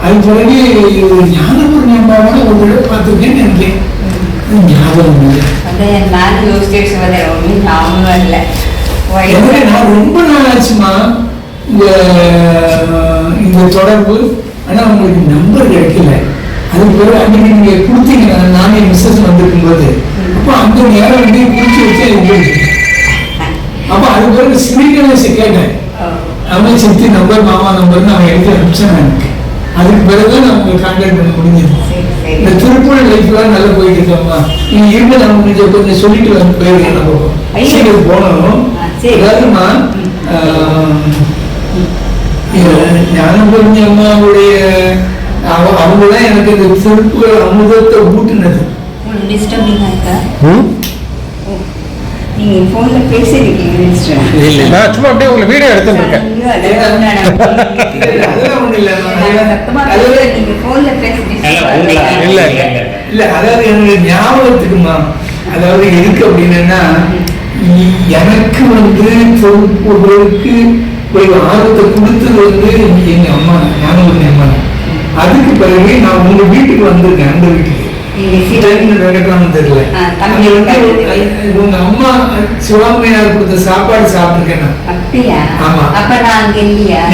안전하게 향하는 నేను బాగా ఒకడు బతుకే నేను ஞாபகம் இல்லை. ரொம்ப நாள் ஆச்சுமா இந்த தொடர்பு? ஆனால் உங்களுக்கு நம்பர் கிடைக்கல. அதுக்கு பிறகு அன்றைக்கு நீங்கள் கொடுத்தீங்க நானே மிஸ்ஸஸ் வந்திருக்கும் போது அப்போ அந்த நேரம் வந்து குறிச்சு வச்சு உங்களுக்கு அப்போ அது பிறகு ஸ்ரீகணேஷ் கேட்டேன் அவன் நம்பர் மாமா நம்பர்னு அவன் எடுத்து அனுப்பிச்சான் எனக்கு அதுக்கு பிறகு நான் உங்களை கான்டாக்ட் பண்ண முடிஞ்சது இந்த திருப்பூர் லைஃப்லாம் நல்லா போயிட்டு இருக்கோம்மா நீங்க இருந்த நம்ம கொஞ்சம் கொஞ்சம் சொல்லிட்டு வந்து போயிருக்கேன் நம்ம. சீக்கிரம் போனோம். அதாவதுமா ஞானம் புரிஞ்ச அம்மாவுடைய அவ- அவங்கதான் எனக்கு இந்த திருப்பூர் அமுதத்தை ஊட்டுனது. டிஸ்டர்பிங் ஆயிட்டா நீங்க போன்ல பேசிருக்கீங்க மினிஸ்டர் இல்ல நான் சும்மா அப்படியே உங்களை வீடியோ எடுத்துட்டு இருக்கேன் அதெல்லாம் ஒண்ணும் இல்ல சத்தமா அதாவது பேசுறது, நீங்க போன்ல பேசி இல்ல, இல்ல. அதாவது என்னுடைய ஞாபகத்துக்குமா? அதாவது எதுக்கு அப்படின்னா எனக்கு வந்து பொறுப்புகளுக்கு ஒரு ஆர்வத்தை கொடுத்தது வந்து எங்க அம்மா ஞாபகம் அம்மா. அதுக்கு பிறகு நான் உங்க வீட்டுக்கு வந்திருக்கேன் அந்த வீட்டுக்கு. தெரியல. உங்க அம்மா சிவாமையார் கொடுத்த சாப்பாடு சாப்பிட்டுருக்கேன் ஆமா. அப்ப நான்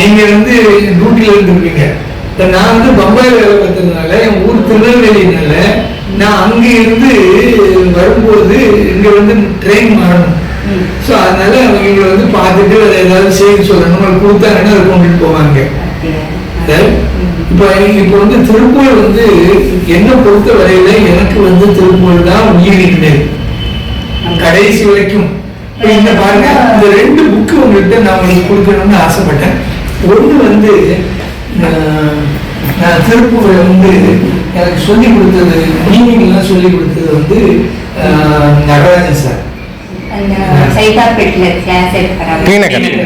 நீங்க வந்து டியூட்டில இருந்திருப்பீங்க. இப்ப நான் வந்து பம்பாய் வேலை பார்த்ததுனால என் ஊர் திருநெல்வேலினால நான் அங்க இருந்து வரும்போது இங்க வந்து ட்ரெயின் மாறணும். ஸோ அதனால அவங்க வந்து பார்த்துட்டு வேற ஏதாவது செய்தி சொல்லணும். அவங்க கொடுத்தாங்கன்னா அதை கொண்டுட்டு போவாங்க? இப்போ இப்ப வந்து திருப்பூர் வந்து என்ன பொறுத்த வரையில எனக்கு வந்து திருப்பூர் தான் உயிரிட்டு கடைசி வரைக்கும். இந்த பாருங்க இந்த ரெண்டு புக்கு உங்கள்கிட்ட நான் உங்களுக்கு கொடுக்கணும்னு ஆசைப்பட்டேன். ஒன்று வந்து நான் திருப்பூரை வந்து எனக்கு சொல்லி கொடுத்தது மீனிங்லாம் சொல்லி கொடுத்தது வந்து நடராஜன் சார். சைதாப்பேட்டில் கிளாஸ் எடுக்கிறாங்க டி நகர்.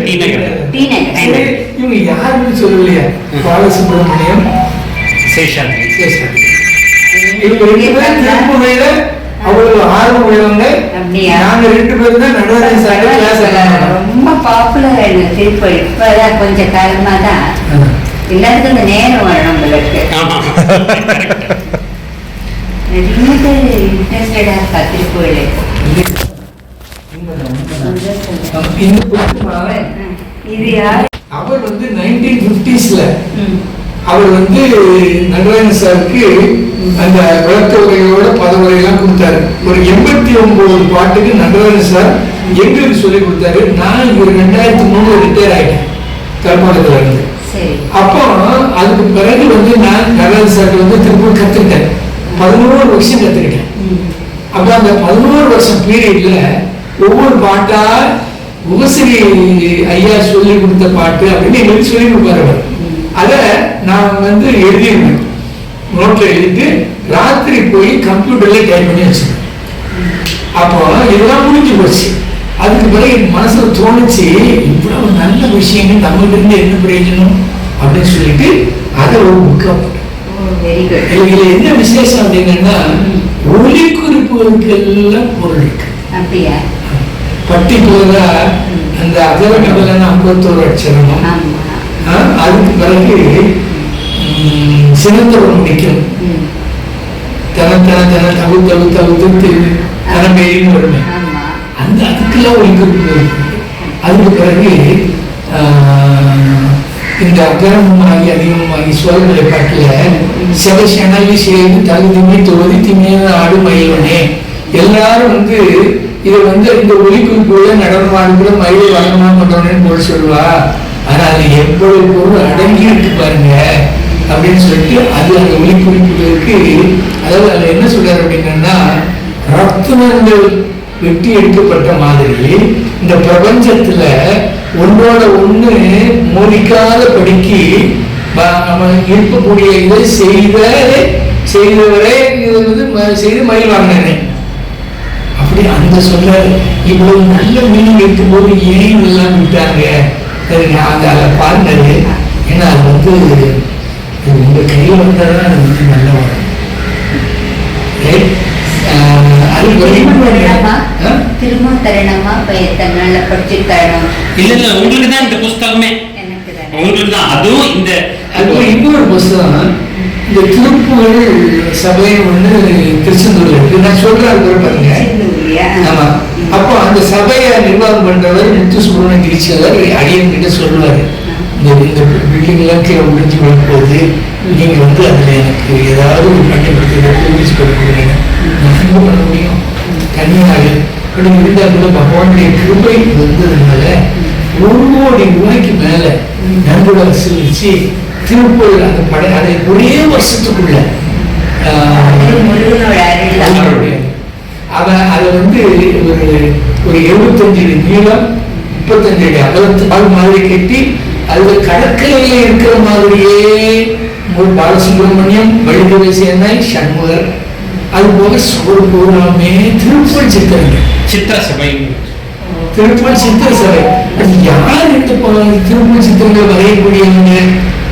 டி நகர். இவங்க யாருன்னு சொல்லலையா பாலசுப்ரமணியம் சேஷன் சேஷன். இவங்க ரெண்டு பேரும் திருப்பூரையில அவ்வளவு ஆர்வம் உள்ளவங்க? நாங்க ரெண்டு பேரும் தான் நடராஜன் சார் கிளாஸ் ரொம்ப பாப்புலர் ஆயிடுது இப்பதான் கொஞ்ச காலமா தான் எல்லாத்துக்கும் இந்த நேரம் வரும் நம்மளுக்கு நிறைய பேர் இன்ட்ரெஸ்டடா இது யார் அவர் வந்து நைன்டீன் பிப்டிஸ்ல. அவர் வந்து நடராஜன் சாருக்கு அந்த விளக்க உரையோட பதவுரையெல்லாம் கொடுத்தாரு. ஒரு எண்பத்தி ஒன்பது பாட்டுக்கு நடராஜன் சார் எங்களுக்கு சொல்லி கொடுத்தாரு. நான் ஒரு ரெண்டாயிரத்தி மூணுல ரிட்டையர் ஆயிட்டேன். கர்நாடகத்துல இருந்து. அப்போ அதுக்கு பிறகு வந்து நான் நடராஜன் சார் வந்து திருப்பூர் கத்துக்கிட்டேன். பதினோரு வருஷம் கத்துக்கிட்டேன். அப்ப அந்த பதினோரு வருஷம் பீரியட்ல ஒவ்வொரு பாட்டா உபசிரி ஐயா சொல்லி கொடுத்த பாட்டு அப்படின்னு எங்களுக்கு சொல்லி கொடுப்பாரு அவர். அத நான் வந்து எழுதிருந்தேன் நோட்ல எழுதிட்டு ராத்திரி போய் கம்ப்யூட்டர்ல டைப் பண்ணி வச்சிருந்தேன். அப்போ இதெல்லாம் முடிஞ்சு போச்சு. அதுக்கு பிறகு என் மனசுல தோணுச்சு இவ்வளவு நல்ல விஷயங்கள் நம்மகிட்ட இருந்து என்ன பிரயோஜனம் அப்படின்னு சொல்லிட்டு அதை ஒரு புக்கா இதுல என்ன விசேஷம் அப்படின்னா ஒளி குறிப்புகளுக்கெல்லாம் பொருள் இருக்கு. அப்படியா? பட்டி போதா அந்த அகர கபலன ஐம்பத்தோரு அட்சரமும் அதுக்கு பிறகு ம், சினத்தோடு முடிக்கணும் ம். தன தன தன தகு தகு தகுத்து தனமேரின்னு வருமே அந்த அதுக்கெல்லாம் குறிப்பு இருக்கு அதுக்கு பிறகு இந்த அகரமாகி அதிகமாகி சோழநிலை பாட்டுல செவசனவி சேர்ந்து தகுதிமை தொகுதி திமையான ஆடு மயிலனே எல்லாரும் வந்து இதை வந்து இந்த ஒலி குறிப்புல நடனம் ஆடுகிற மயிலை வழங்கமா பண்றோன்னு போல சொல்லுவா. ஆனா அது எவ்வளவு பொருள் அடங்கி இருக்கு பாருங்க அப்படின்னு சொல்லிட்டு அது அந்த ஒலி குறிப்புகளுக்கு அதாவது அதுல என்ன சொல்றாரு அப்படின்னா ரத்னங்கள் வெட்டி எடுக்கப்பட்ட மாதிரி இந்த பிரபஞ்சத்துல ஒன்றோட ஒண்ணு மோதிக்காத படிக்கு ப- நம்ம இருக்கக்கூடிய இதை செய்த செய்தவரே இது வந்து ம- செய்து மயில் வாங்கினேன். அப்படி அந்த சொல்ல இவ்வளவு நல்ல மீனிங் இருக்கும்போது ஏன் எல்லாம் விட்டாங்க? அது அந்த அதை பார்த்தது ஏன்னா அது வந்து இது உங்க கையில் வந்தால் தான் அது வந்து நல்லா வரும் அது திரும்ப தரணுமா நாள்ல படிச்சு தரணும்? இல்ல இல்ல உங்களுக்கு தான் இந்த புஸ்தகமே. உங்களுக்கு தான். அதுவும் இந்த அது இன்னொரு புஸ்தகம். இந்த திருப்புகழ் சபை ஒன்று திருச்செந்தூர்ல இருக்கு. நான் சொல்றேன் பாருங்க? ஆமா. அப்போ அந்த சபையை நிர்வாகம் பண்றவர் முத்து சுப்பிரமணிய கிரிச்சவர் அடியன் கிட்ட சொல்லுவாரு. இந்த இந்த பில்டிங் எல்லாம் கீழே முடிஞ்சு போகும்போது நீங்க வந்து அதுல எனக்கு ஏதாவது ஒரு பண்ணி கொடுத்து கொடுக்குறீங்க. நான் பண்ண முடியும்? தனியாக அப்படி இருந்தா கூட பகவானுடைய கிருபை வந்ததுனால ஒரு கோடி ரூபாய்க்கு மேல நன்கொடை வசூலிச்சு திருப்பூர் அந்த படை அதை ஒரே வருஷத்துக்குள்ள அவன் அதை வந்து ஒரு ஒரு எழுபத்தஞ்சு அடி நீளம் முப்பத்தஞ்சு அடி அகலத்து பால் மாதிரி கட்டி அதுல கடற்கரையில இருக்கிற மாதிரியே ஒரு பாலசுப்ரமணியம் வழிகவை சேர்ந்தாய் சண்முகர் அது போக சோறு பூராமே திருப்பூர் சித்திரங்கள் சித்திர சபை. திருப்பூர் சித்திர சபை. அது யார் இந்த திருப்பூர் சித்திரங்கள் வரையக்கூடியவங்க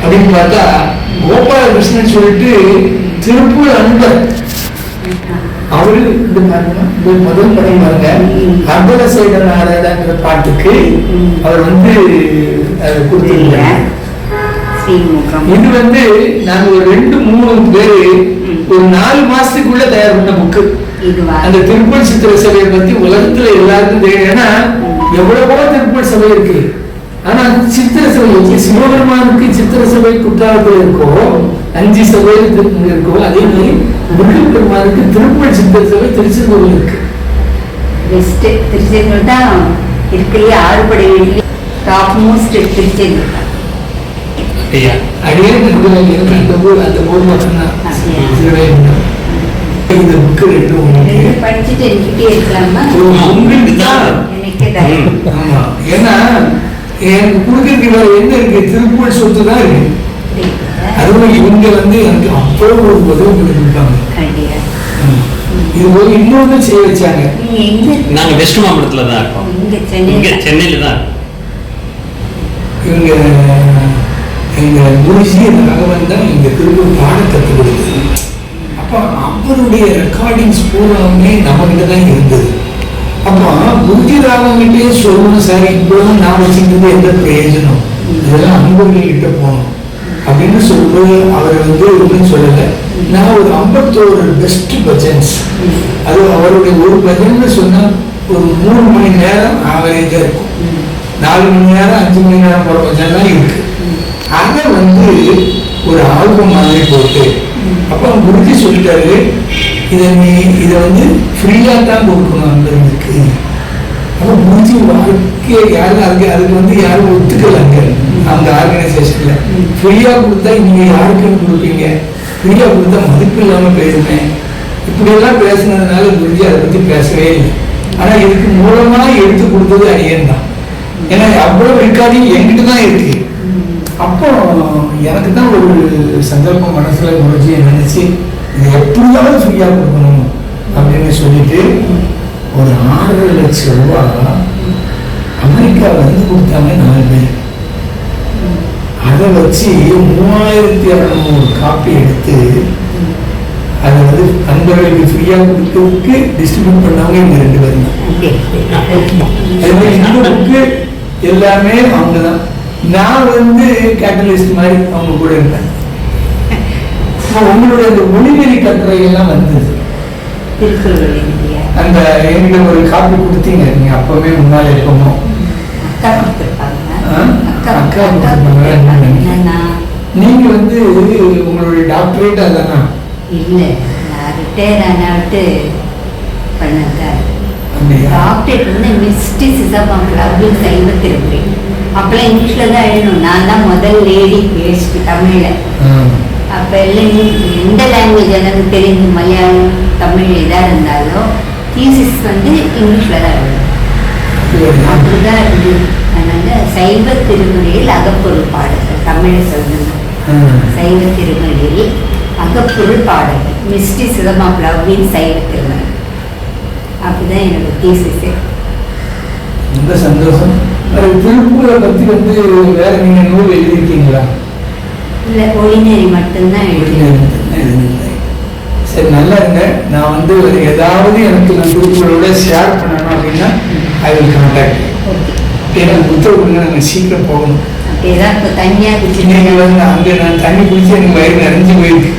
அப்படின்னு பார்த்தா கோபாலகிருஷ்ணன் சொல்லிட்டு திருப்பூர் அன்பர். அவரு இந்த பாருங்க இந்த முதல் படம் பாருங்க அம்பல சைட நாராயணங்கிற பாட்டுக்கு அவர் வந்து கொடுத்துருக்காங்க இது வந்து நாங்க ஒரு ரெண்டு மூணு பேரு ஒரு நாலு மாசத்துக்குள்ள தயார் பண்ண புக்கு அந்த திருப்பூர் சித்திர சபையை பத்தி உலகத்துல எல்லாருக்கும் தெரியும். ஏன்னா எவ்வளவோ திருப்பூர் சபை இருக்கு. ஆனா சித்திர சபை சிவபெருமானுக்கு சித்திர சபை குற்றாலத்துல இருக்கோ அஞ்சு சபை இருக்கு- இருக்கோ அதே மாதிரி முருகப்பெருமானுக்கு திருப்பூர் சித்திர சபை திருச்செந்தூர்ல இருக்கு. பெஸ்ட் திருச்செந்தூர் தான் இருக்கிறதுலே ஆறுபடை வெளியே டாப் மோஸ்ட் திருச்செந்தூர் தான். ஐயா அடியே எனக்கு அந்த ஊர் அந்த ஊர் மட்டும்தான். இந்த புக்கு ரெண்டும் படிச்சுட்டு என்கிட்டே இருக்கலாமா? உங்களுக்கு தான். ஆமா. ஏன்னா எனக்கு கொடுக்கறதுக்கு என்ன இருக்கு? திருப்பூர் சொத்து தான் இருக்கு. அதுவும் இவங்க வந்து எனக்கு அவ்வளோ ஒரு உதவி பண்ணி கொடுத்தாங்க அப்படியா ஆமா. இது ஒரு இன்னொன்னு செய்ய வச்சாங்க. நீங்க எங்க இருக்கீங்க? நாங்க வெஸ்ட் மாம்பலத்துல தான் இருக்கோம். இங்க இங்க சென்னையில சென்னையில தான். இவங்க எங்க குருஜி ராகவன் தான் எங்க திருப்பூர் பாடம் கற்றுக் கொடுத்தது. அப்போ அவருடைய ரெக்கார்டிங்ஸ் பூராவுமே நம்மகிட்ட தான் இருந்தது. அப்போ குருஜி ராகவன்கிட்டயே சொல்லணும் சார் இவ்வளவு நான் வச்சுக்கிறது எந்த பிரயோஜனம்? இதெல்லாம் அன்பர்கள்கிட்ட போகணும். அப்படின்னு சொல்லும்போது அவர் வந்து ஒன்றும் சொல்லலை. நான் ஒரு ஐம்பத்தோரு பெஸ்ட் பஜன்ஸ் அது அவருடைய ஒரு பஜன் சொன்னா ஒரு மூணு மணி நேரம் ஆவரேஜாக இருக்கும். நாலு மணி நேரம் அஞ்சு மணி நேரம் போற பஜன்லாம் இருக்கு. அதை வந்து ஒரு ஆல்பம் மாதிரி போட்டு அப்போ குருஜி சொல்லிட்டாரு இதை நீ இதை வந்து ஃப்ரீயா தான் கொடுக்கணும் இருக்கு. அப்போ முடிஞ்சு வாழ்க்கையை யாரும் அதுக்கு அதுக்கு வந்து யாரும் ஒத்துக்கலாங்க அந்த ஆர்கனைசேஷன்ல ஃப்ரீயா கொடுத்தா நீங்க யாருக்குன்னு கொடுப்பீங்க? ஃப்ரீயா கொடுத்தா மதிப்பு இல்லாம பேசுனேன் இப்படியெல்லாம் பேசுனதுனால குருஜி அதை பத்தி பேசவே இல்லை. ஆனா இதுக்கு மூலமா எடுத்து கொடுத்தது அடியன் தான். ஏன்னா அவ்வளவு ரெக்கார்டிங் என்கிட்ட தான் இருக்கு. அப்போ எனக்கு தான் ஒரு சந்தர்ப்பம் மனசுல குருஜியை நினைச்சு இதை எப்படியாவது ஃப்ரீயா கொடுக்கணும் அப்படின்னு சொல்லிட்டு ஒரு ஆறரை லட்சம் ரூபாய் அமெரிக்கால இருந்து கொடுத்தாங்க நாலு பேர். அதை வச்சு மூவாயிரத்தி அறநூறு காப்பி எடுத்து அதை வந்து நண்பர்களுக்கு ஃப்ரீயா கொடுக்கறதுக்கு டிஸ்ட்ரிபியூட் பண்ணவங்க இவங்க ரெண்டு பேரும். தான் இந்த புக்கு எல்லாமே அவங்க தான். நான் வந்து கேட்டலிஸ்ட் மாதிரி அவங்க கூட இப்போ உங்களுடைய அந்த மொழிவெளி கட்டுரை எல்லாம் வந்தது. திருக்குறள் எழுதியா அந்த என்கிட்ட ஒரு காப்பி கொடுத்தீங்க. நீங்க அப்பவே முன்னால இருக்கணும். அக்கா கொடுத்துருப்பாங்க. நீங்க வந்து உங்களுடைய டாக்டரேட் அதானா? இல்லை நான் ரிட்டையர் ஆனாட்டு அப்படியா? டாக்டரேட் வந்து மிஸ்டிசிசம் ஆஃப் லவ்வில் சைவ திருப்பி அப்பெல்லாம் இங்கிலீஷில் தான் எழுதணும். நான் தான் முதல் லேடி பேஸ்ட் தமிழில். அப்போ எல்லாம் எந்த லாங்குவேஜ் எனக்கு தெரிஞ்சு மலையாளம் தமிழ் எதாக இருந்தாலும் தீசிஸ் வந்து இங்கிலீஷில் தான் எழுதணும் சரி. அப்படிதான் இருந்தது அதனால சைவ திருமுறையில் அகப்பொருள் பாடல்கள் தமிழை சொல்லணும். சைவ திருமொழியில் அகப்பொருள் பாடல்கள். மிஸ்டி சிதமாப்லாவின் சைவ திருமணம் அப்படிதான் என்னோட தீசிஸே ரொம்ப சந்தோஷம்? திருப்பூரை பத்தி வந்து வேற நீங்க நூல் எழுதியிருக்கீங்களா? இல்லை ஒளிநெறி மட்டும்தான் எழுதினீங்க. சரி நல்லா இருங்க நான் வந்து ஒரு ஏதாவது எனக்கு நான் திருப்பூரோட ஷேர் பண்ணணும் அப்படின்னா ஐ வில் கான்டாக்ட் ஏன்னா புத்தகம் கொடுங்க நாங்கள் சீக்கிரம் போகணும். குடிச்சிட்டு வந்து அங்கே நான் தண்ணி குடிச்சு எனக்கு வயிறு நிறைஞ்சு போயிருக்கு.